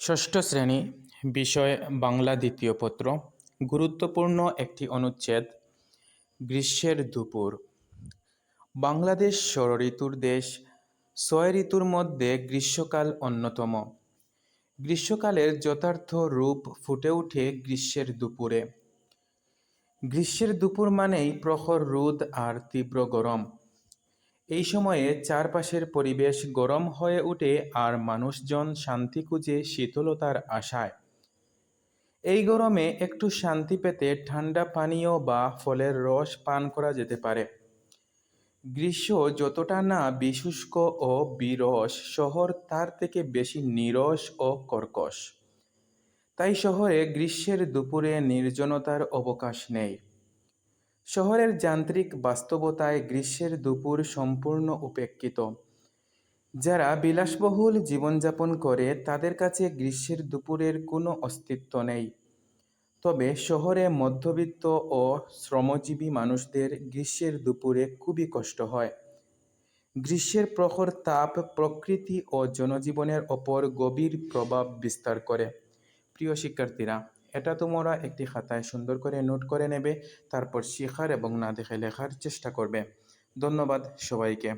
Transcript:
ষষ্ঠ শ্রেণি, বিষয় বাংলা দ্বিতীয় পত্র, গুরুত্বপূর্ণ একটি অনুচ্ছেদ, গ্রীষ্মের দুপুর। বাংলাদেশ ষড় ঋতুর দেশ, ছয় ঋতুর মধ্যে গ্রীষ্মকাল অন্যতম। গ্রীষ্মকালের যথার্থ রূপ ফুটে ওঠে গ্রীষ্মের দুপুরে। গ্রীষ্মের দুপুর মানেই প্রখর রোদ আর তীব্র গরম। এই সময়ে চারপাশের পরিবেশ গরম হয়ে ওঠে আর মানুষজন শান্তি খুঁজে শীতলতার আশায়। এই গরমে একটু শান্তি পেতে ঠান্ডা পানীয় বা ফলের রস পান করা যেতে পারে। গ্রীষ্ম যতটা না বিশুষ্ক ও বিরস, শহর তার থেকে বেশি নিরস ও কর্কশ। তাই শহরে গ্রীষ্মের দুপুরে নির্জনতার অবকাশ নেই। শহরের যান্ত্রিক বাস্তবতায় গ্রীষ্মের দুপুর সম্পূর্ণ উপেক্ষিত। যারা বিলাসবহুল জীবনযাপন করে, তাদের কাছে গ্রীষ্মের দুপুরের কোনো অস্তিত্ব নেই। তবে শহরে মধ্যবিত্ত ও শ্রমজীবী মানুষদের গ্রীষ্মের দুপুরে খুবই কষ্ট হয়। গ্রীষ্মের প্রখর তাপ প্রকৃতি ও জনজীবনের ওপর গভীর প্রভাব বিস্তার করে। প্রিয় শিক্ষার্থীরা এটা তোমরা একটি খাতায় সুন্দর করে নোট করে নেবে, তারপর শেখার এবং না দেখে লেখার চেষ্টা করবে। ধন্যবাদ সবাইকে।